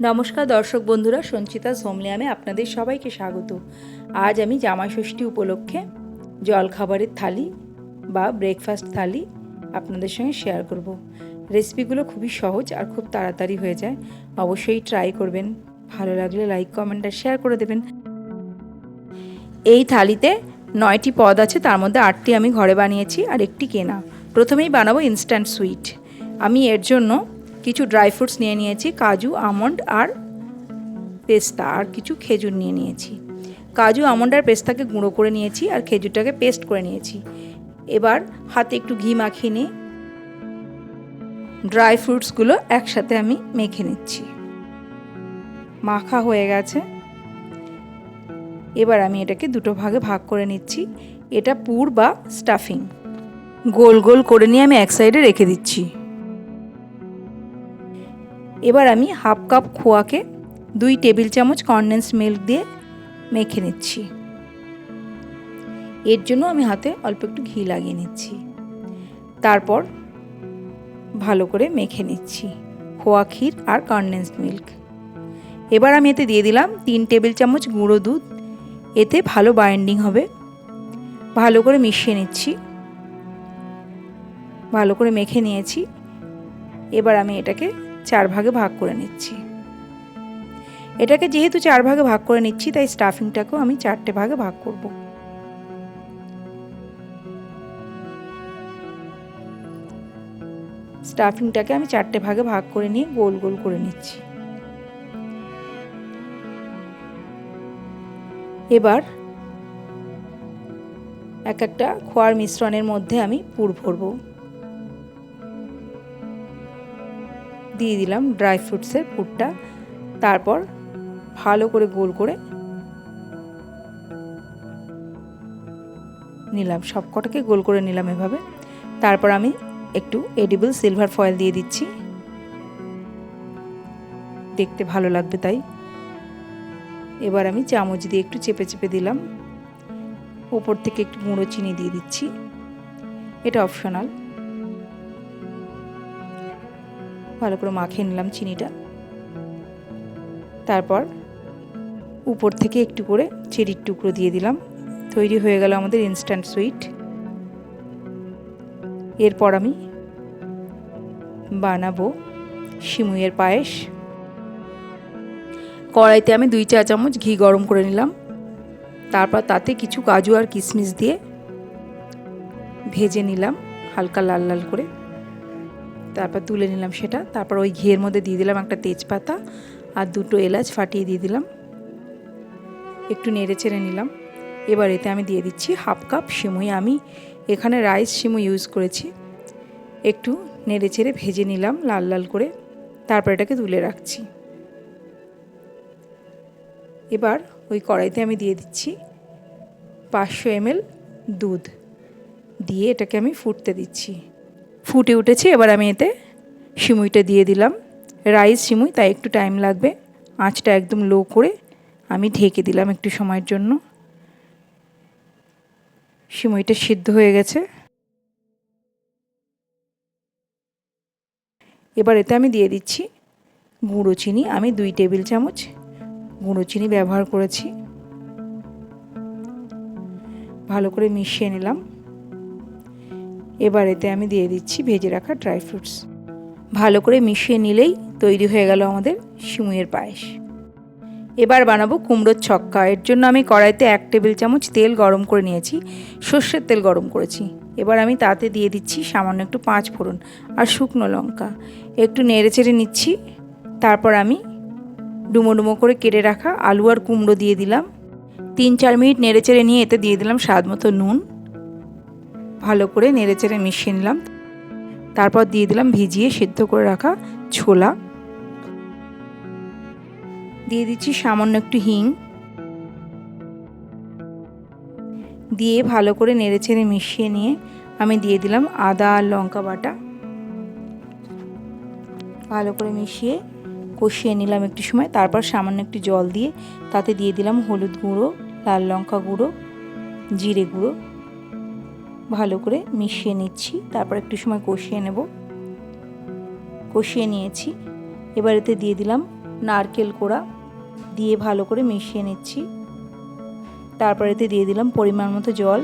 নমস্কার দর্শক বন্ধুরা, সঞ্চিতা সোমলিয়ামে আপনাদের সবাইকে স্বাগত। আজ আমি জামাই ষষ্ঠী উপলক্ষে জলখাবারের থালি বা ব্রেকফাস্ট থালি আপনাদের সঙ্গে শেয়ার করব। রেসিপিগুলো খুবই সহজ আর খুব তাড়াতাড়ি হয়ে যায়। অবশ্যই ট্রাই করবেন। ভালো লাগলে লাইক কমেন্ট আর শেয়ার করে দেবেন। এই থালিতে নয়টি পদ আছে, তার মধ্যে আটটি আমি ঘরে বানিয়েছি আর একটি কেনা। প্রথমেই বানাবো ইনস্ট্যান্ট সুইট আমি এর জন্য কিছু ড্রাই ফ্রুটস নিয়ে নিয়েছি, কাজু, আমন্ড আর পেস্তা, আর কিছু খেজুর নিয়ে নিয়েছি। কাজু, আমন্ড আর পেস্তাকে গুঁড়ো করে নিয়েছি আর খেজুরটাকে পেস্ট করে নিয়েছি। এবার হাতে একটু ঘি মাখিয়ে নিয়ে ড্রাই ফ্রুটসগুলো একসাথে আমি মেখে নিচ্ছি। মাখা হয়ে গেছে। এবার আমি এটাকে দুটো ভাগে ভাগ করে নিচ্ছি। এটা পুর বা স্টাফিং গোল গোল করে নিয়ে আমি এক সাইডে রেখে দিচ্ছি। এবার আমি হাফ কাপ খোয়াকে দুই টেবিল চামচ কনডেন্স মিল্ক দিয়ে মেখে নিচ্ছি। এর জন্য আমি হাতে অল্প একটু ঘি লাগিয়ে নিচ্ছি। তারপর ভালো করে মেখে নিচ্ছি খোয়া ক্ষীর আর কনডেন্স মিল্ক এবার আমি এতে দিয়ে দিলাম তিন টেবিল চামচ গুঁড়ো দুধ। এতে ভালো বাইন্ডিং হবে। ভালো করে মিশিয়ে নিচ্ছি। ভালো করে মেখে নিয়েছি। এবার আমি এটাকে চার ভাগে ভাগ করে নিচ্ছি। এটাকে যেহেতু চার ভাগে ভাগ করে নিচ্ছি, তাই স্টাফিংটাকেও আমি চারটে ভাগে ভাগ করব। স্টাফিংটাকে আমি চারটে ভাগে ভাগ করে নিয়ে গোল গোল করে নিচ্ছি। এবার এক একটা খোয়ার মিশ্রণের মধ্যে আমি পুর ভরবো। দিয়ে দিলাম ড্রাই ফ্রুটসের পুরটা। তারপর ভালো করে গোল করে নিলাম। সব কটাকে গোল করে নিলাম এভাবে। তারপর আমি একটু এডিবল সিলভার ফয়েল দিয়ে দিচ্ছি। দেখতে ভালো লাগবে তাই। এবার আমি চামচ দিয়ে একটু চেপে চেপে দিলাম। ওপর থেকে একটু গুঁড়ো চিনি দিয়ে দিচ্ছি। এটা অপশনাল ভালো করে মাখিয়ে নিলাম চিনিটা। তারপর উপর থেকে একটু করে চেরির টুকরো দিয়ে দিলাম। তৈরি হয়ে গেল আমাদের ইনস্ট্যান্ট সুইট এরপর আমি বানাবো সিমুইয়ের পায়েস। কড়াইতে আমি দুই চা চামচ ঘি গরম করে নিলাম। তারপর তাতে কিছু কাজু আর কিশমিশ দিয়ে ভেজে নিলাম হালকা লাল লাল করে। তারপর তুলে নিলাম সেটা। তারপর ওই ঘিয়ের মধ্যে দিয়ে দিলাম একটা তেজপাতা আর দুটো এলাচ ফাটিয়ে দিয়ে দিলাম। একটু নেড়ে চেড়ে নিলাম। এবার এতে আমি দিয়ে দিচ্ছি হাফ কাপ সিমুই। আমি এখানে রাইস সিমুই ইউজ করেছি। একটু নেড়ে চেড়ে ভেজে নিলাম লাল লাল করে। তারপর এটাকে তুলে রাখছি। এবার ওই কড়াইতে আমি দিয়ে দিচ্ছি পাঁচশো এমএল দুধ। দিয়ে এটাকে আমি ফুটতে দিচ্ছি। ফুটে উঠেছে, এবার আমি এতে সিমুইটা দিয়ে দিলাম। রাইস সিমুই, তাই একটু টাইম লাগবে। আঁচটা একদম লো করে আমি ঢেকে দিলাম একটু সময়ের জন্য। সিমুইটা সিদ্ধ হয়ে গেছে। এবার এতে আমি দিয়ে দিচ্ছি গুঁড়ো চিনি। আমি দুই টেবিল চামচ গুঁড়ো চিনি ব্যবহার করেছি। ভালো করে মিশিয়ে নিলাম। এবার এতে আমি দিয়ে দিচ্ছি ভেজে রাখা ড্রাই ফ্রুটস ভালো করে মিশিয়ে নিলেই তৈরি হয়ে গেল আমাদের সিমুইয়ের পায়েস। এবার বানাবো কুমড়োর ছক্কা। এর জন্য আমি কড়াইতে এক টেবিল চামচ তেল গরম করে নিয়েছি, সর্ষের তেল গরম করেছি। এবার আমি তাতে দিয়ে দিচ্ছি সামান্য একটু পাঁচ ফোড়ন আর শুকনো লঙ্কা। একটু নেড়ে চেড়ে নিচ্ছি। তারপর আমি ডুমো ডুমো করে কেটে রাখা আলু আর কুমড়ো দিয়ে দিলাম। তিন চার মিনিট নেড়ে চেড়ে নিয়ে এতে দিয়ে দিলাম স্বাদ মতো নুন। ভালো করে নেড়ে চেড়ে মিশিয়ে নিলাম। তারপর দিয়ে দিলাম ভিজিয়ে সিদ্ধ করে রাখা ছোলা। দিয়ে দিচ্ছি সামান্য একটু হিং। দিয়ে ভালো করে নেড়ে চেড়ে মিশিয়ে নিয়ে আমি দিয়ে দিলাম আদা আর লঙ্কা বাটা। ভালো করে মিশিয়ে কষিয়ে নিলাম একটু সময়, তারপর সামান্য একটু জল দিয়ে তাতে দিয়ে দিলাম হলুদ গুঁড়ো, লাল লঙ্কা গুঁড়ো, জিরে গুঁড়ো। ভালো করে মিশিয়ে নিচ্ছি। তারপর একটু সময় কষিয়ে নেব। কষিয়ে নিয়েছি। এবার এতে দিয়ে দিলাম নারকেল কোড়া দিয়ে ভালো করে মিশিয়ে নিচ্ছি। তারপর এতে দিয়ে দিলাম পরিমাণ মতো জল।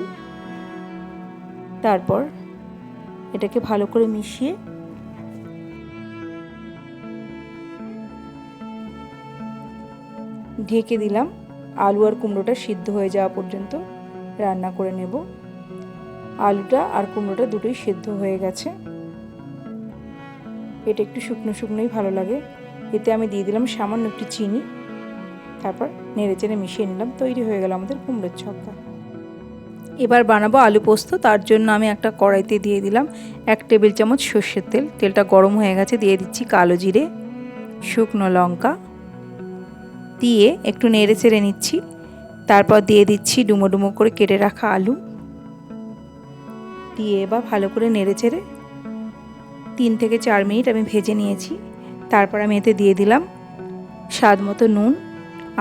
তারপর এটাকে ভালো করে মিশিয়ে ঢেকে দিলাম। আলু আর কুমড়োটা সিদ্ধ হয়ে যাওয়া পর্যন্ত রান্না করে নেব। আলুটা আর কুমড়োটা দুটোই সেদ্ধ হয়ে গেছে। এটা একটু শুকনো শুকনোই ভালো লাগে। এতে আমি দিয়ে দিলাম সামান্য একটু চিনি। তারপর নেড়ে চেড়ে মিশিয়ে নিলাম। তৈরি হয়ে গেল আমাদের কুমড়োর ছক্কা এবার বানাবো আলু পোস্ত। তার জন্য আমি একটা কড়াইতে দিয়ে দিলাম এক টেবিল চামচ সর্ষের তেল। তেলটা গরম হয়ে গেছে। দিয়ে দিচ্ছি কালো জিরে, শুকনো লঙ্কা। দিয়ে একটু নেড়ে চেড়ে নিচ্ছি। তারপর দিয়ে দিচ্ছি ডুমো ডুমো করে কেটে রাখা আলু। দিয়ে এবার ভালো করে নেড়ে চেড়ে তিন থেকে চার মিনিট আমি ভেজে নিয়েছি। তারপর আমি এতে দিয়ে দিলাম স্বাদ মতো নুন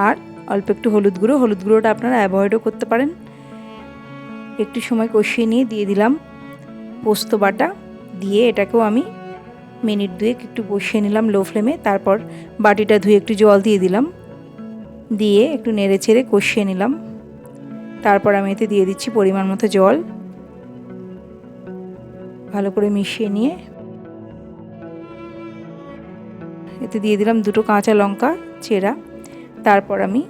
আর অল্প একটু হলুদ গুঁড়ো। হলুদ গুঁড়োটা আপনারা অ্যাভয়েডও করতে পারেন। একটু সময় কষিয়ে নিয়ে দিয়ে দিলাম পোস্ত বাটা। দিয়ে এটাকেও আমি মিনিট দুয়েক একটু বসিয়ে নিলাম লো ফ্লেমে। তারপর বাটিটা ধুয়ে একটু জল দিয়ে দিলাম। দিয়ে একটু নেড়ে চেড়ে কষিয়ে নিলাম। তারপর আমি এতে দিয়ে দিচ্ছি পরিমাণ মতো জল। ভালো করে মিশিয়ে নিয়ে এতে দিয়ে দিলাম দুটো কাঁচা লঙ্কা চেরা। তারপর আমি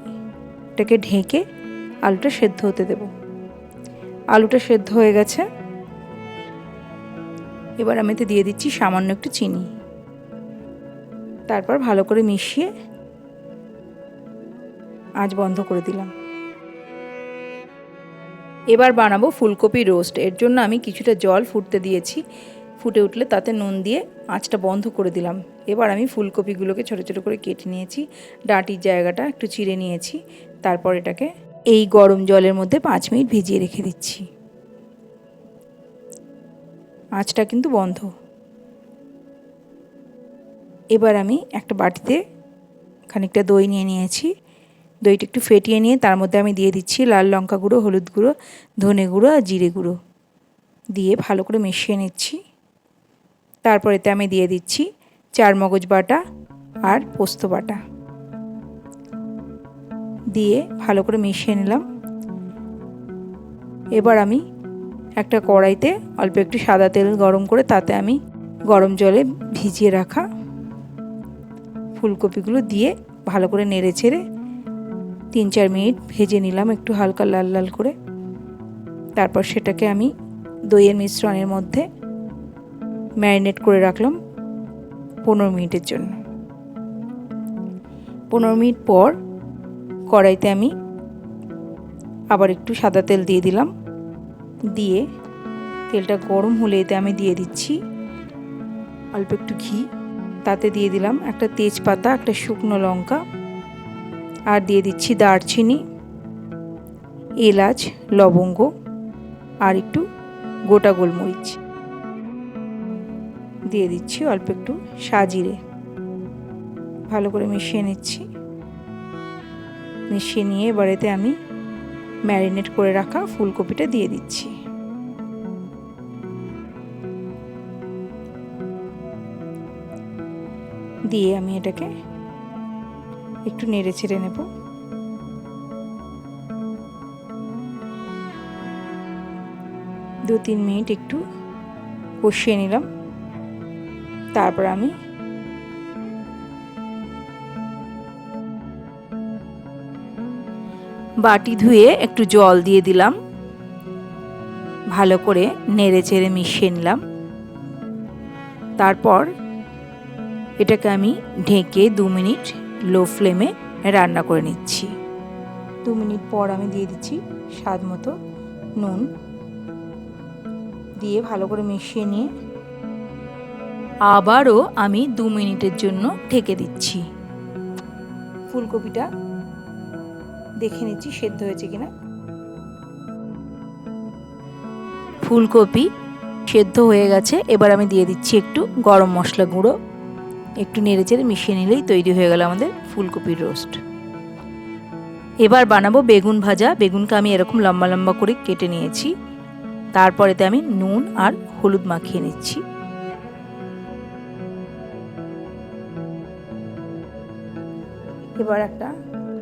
এটাকে ঢেকে আলুটা সেদ্ধ হতে দেব। আলুটা সেদ্ধ হয়ে গেছে। এবার আমি এতে দিয়ে দিচ্ছি সামান্য একটু চিনি। তারপর ভালো করে মিশিয়ে আজ বন্ধ করে দিলাম। এবার বানাবো ফুলকপি রোস্ট। এর জন্য আমি কিছুটা জল ফুটতে দিয়েছি। ফুটে উঠলে তাতে নুন দিয়ে আঁচটা বন্ধ করে দিলাম। এবার আমি ফুলকপিগুলোকে ছোটো ছোটো করে কেটে নিয়েছি। ডাঁটির জায়গাটা একটু চিড়ে নিয়েছি। তারপর এটাকে এই গরম জলের মধ্যে পাঁচ মিনিট ভিজিয়ে রেখে দিচ্ছি। আঁচটা কিন্তু বন্ধ। এবার আমি একটা বাটিতে খানিকটা দই নিয়ে নিয়েছি। দইটা একটু ফেটিয়ে নিয়ে তার মধ্যে আমি দিয়ে দিচ্ছি লাল লঙ্কা গুঁড়ো, হলুদ গুঁড়ো, ধনে গুঁড়ো আর জিরে গুঁড়ো। দিয়ে ভালো করে মিশিয়ে নিচ্ছি। তারপরেতে আমি দিয়ে দিচ্ছি চার মগজ বাটা আর পোস্ত বাটা। দিয়ে ভালো করে মিশিয়ে নিলাম। এবার আমি একটা কড়াইতে অল্প একটু সাদা তেল গরম করে তাতে আমি গরম জলে ভিজিয়ে রাখা ফুলকপিগুলো দিয়ে ভালো করে নেড়ে ছেড়ে তিন চার মিনিট ভেজে নিলাম একটু হালকা লাল লাল করে। তারপর সেটাকে আমি দইয়ের মিশ্রণের মধ্যে ম্যারিনেট করে রাখলাম পনেরো মিনিটের জন্য। পনেরো মিনিট পর কড়াইতে আমি আবার একটু সাদা তেল দিয়ে দিলাম। দিয়ে তেলটা গরম হলে এতে আমি দিয়ে দিচ্ছি অল্প একটু ঘি। তাতে দিয়ে দিলাম একটা তেজপাতা, একটা শুকনো লঙ্কা আর দিয়ে দিচ্ছি দারচিনি, এলাচ, লবঙ্গ আর একটু গোটা গোলমরিচ। দিয়ে দিচ্ছি অল্প একটু সাজিরে। ভালো করে মিশিয়ে নিচ্ছি। মিশিয়ে নিয়ে এবারেতে আমি ম্যারিনেট করে রাখা ফুলকপিটা দিয়ে দিচ্ছি। দিয়ে আমি এটাকে একটু নেড়ে ছেড়ে নেব। দু তিন মিনিট একটু কষিয়ে নিলাম। তারপর আমি বাটি ধুয়ে একটু জল দিয়ে দিলাম। ভালো করে নেড়ে চেড়ে মিশিয়ে নিলাম। তারপর এটাকে আমি ঢেকে দু মিনিট লো ফ্লেমে রান্না করে নিচ্ছি। দু মিনিট পর আমি দিয়ে দিচ্ছি স্বাদ মতো নুন। দিয়ে ভালো করে মিশিয়ে নিয়ে আবারও আমি দু মিনিটের জন্য ঢেকে দিচ্ছি। ফুলকপিটা দেখে নিচ্ছি সেদ্ধ হয়েছে কিনা। ফুলকপি সেদ্ধ হয়ে গেছে এবার আমি দিয়ে দিচ্ছি একটু গরম মশলা গুঁড়ো। একটু নেড়ে চেড়ে মিশিয়ে নিলেই তৈরি হয়ে গেল আমাদের ফুলকপির রোস্ট। এবার বানাবো বেগুন ভাজা। বেগুনকে আমি এরকম লম্বা লম্বা করে কেটে নিয়েছি। তারপরেতে আমি নুন আর হলুদ মাখিয়ে নিচ্ছি। এবার একটা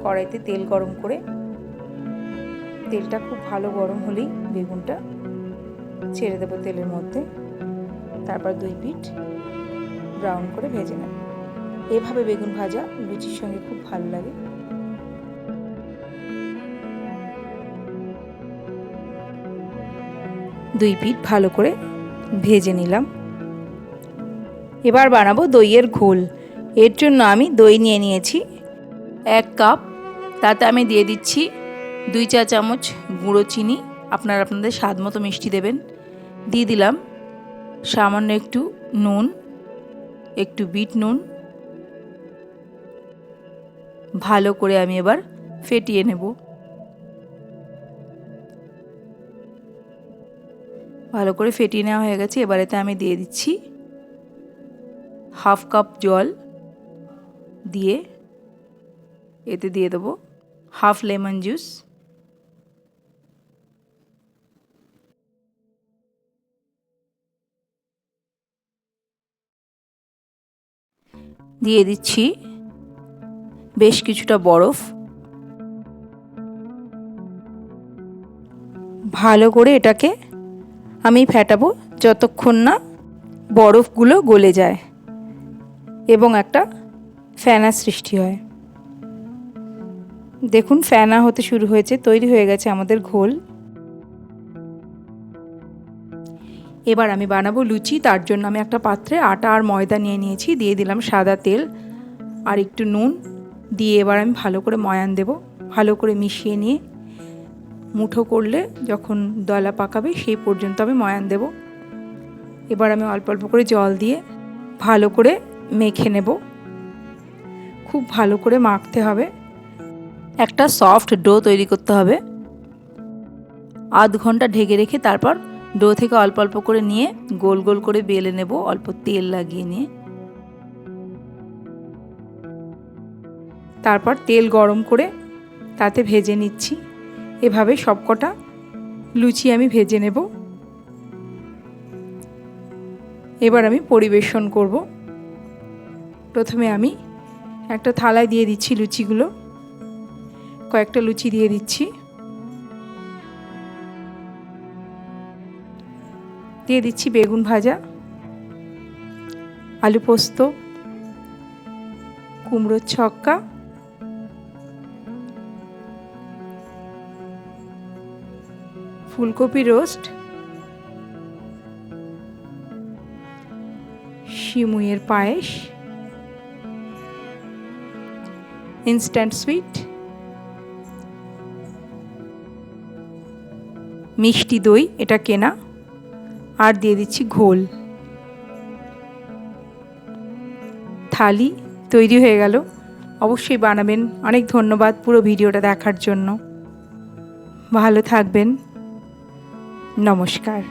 কড়াইতে তেল গরম করে তেলটা খুব ভালো গরম হলেই বেগুনটা ছেড়ে দেবো তেলের মধ্যে। তারপর দুই পিঠ ব্রাউন করে ভেজে নেব। এভাবে বেগুন ভাজা লুচির সঙ্গে খুব ভালো লাগে। দুই পিঠ ভালো করে ভেজে নিলাম। এবার বানাবো দইয়ের ঘোল। এর জন্য আমি দই নিয়ে নিয়েছি এক কাপ। তাতে আমি দিয়ে দিচ্ছি দুই চা চামচ গুঁড়ো চিনি। আপনারা আপনাদের স্বাদ মতো মিষ্টি দেবেন। দিয়ে দিলাম সামান্য একটু নুন। একটু বিট নুন। ভালো করে আমি এবার ফেটিয়ে নেব। ভালো করে ফেটিয়ে নেওয়া হয়ে গেছে, এবার এতে আমি দিয়ে দিচ্ছি হাফ কাপ জল দিয়ে এতে দিয়ে দেবো হাফ লেমন জুস। দিয়ে দিচ্ছি। বেশ কিছুটা বরফ। ভালো করে এটাকে আমি ফেটাবো যতক্ষণ না বরফগুলো গলে যায় এবং একটা ফ্যানা সৃষ্টি হয়। দেখুন ফ্যানা হতে শুরু হয়েছে, তৈরি হয়ে গেছে আমাদের ঘোল। এবার আমি বানাবো লুচি, তার জন্য আমি একটা পাত্রে আটা আর ময়দা নিয়ে নিয়েছি, দিয়ে দিলাম সাদা তেল আর একটু নুন, দিয়ে এবার আমি ভালো করে ময়ান দেব, ভালো করে মিশিয়ে নিয়ে। মুঠো করলে যখন দলা পাকাবে সেই পর্যন্ত আমি ময়ান দেব। এবার আমি অল্প অল্প করে জল দিয়ে ভালো করে মেখে নেব। খুব ভালো করে মাখতে হবে। একটা সফট ডো তৈরি করতে হবে। আধ ঘণ্টা ঢেকে রেখে তারপর ডো থেকে অল্প অল্প করে নিয়ে গোল গোল করে বেলে নেব, অল্প তেল লাগিয়ে নিয়ে। তারপর তেল গরম করে তাতে ভেজে নিচ্ছি। এভাবে সবকটা লুচি আমি ভেজে নেব। এবার আমি পরিবেশন করব। প্রথমে আমি একটা থালায় দিয়ে দিচ্ছি লুচিগুলো। কয়েকটা লুচি দিয়ে দিচ্ছি। দিয়ে দিচ্ছি বেগুন ভাজা, আলু পোস্ত, কুমড়োর ছক্কা, ফুলকপি রোস্ট শিমুয়ের পায়েস, ইনস্ট্যান্ট সুইট, মিষ্টি দই, এটা কেনা। আর দিয়ে দিচ্ছি ঘোল। থালি তৈরি হয়ে গেল। অবশ্যই বানাবেন। অনেক ধন্যবাদ পুরো ভিডিওটা দেখার জন্য। ভালো থাকবেন। নমস্কার।